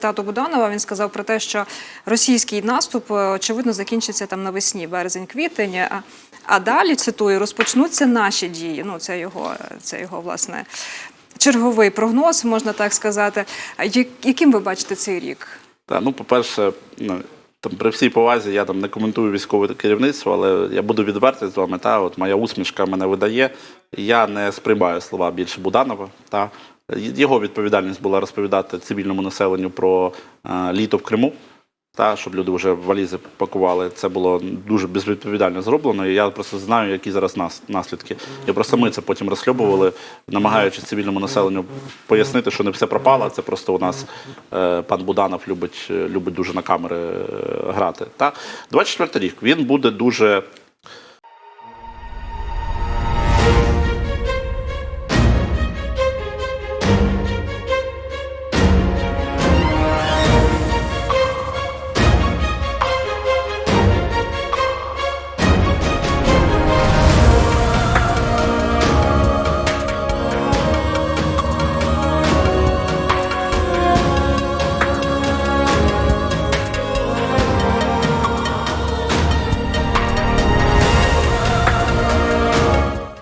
Тато Буданова він сказав про те, що російський наступ е, очевидно закінчиться там навесні, березень-квітень. А, далі цитую, розпочнуться наші дії. Ну це його, це його власне черговий прогноз, можна так сказати. Яким ви бачите цей рік? Та, ну, по-перше, ну, там, при всій повазі я там не коментую військове керівництво, але я буду відвертий з вами. Та, от моя усмішка мене видає. Я не сприймаю слова більше Буданова. Та. Його відповідальність була розповідати цивільному населенню про е, літо в Криму. Та, щоб люди вже валізи пакували. Це було дуже безвідповідально зроблено. І я просто знаю, які зараз нас, наслідки. І просто ми це потім розхльобували, намагаючись цивільному населенню пояснити, що не все пропало. Це просто у нас е, пан Буданов любить, е, любить дуже на камери е, грати. Та? 24 рік він буде дуже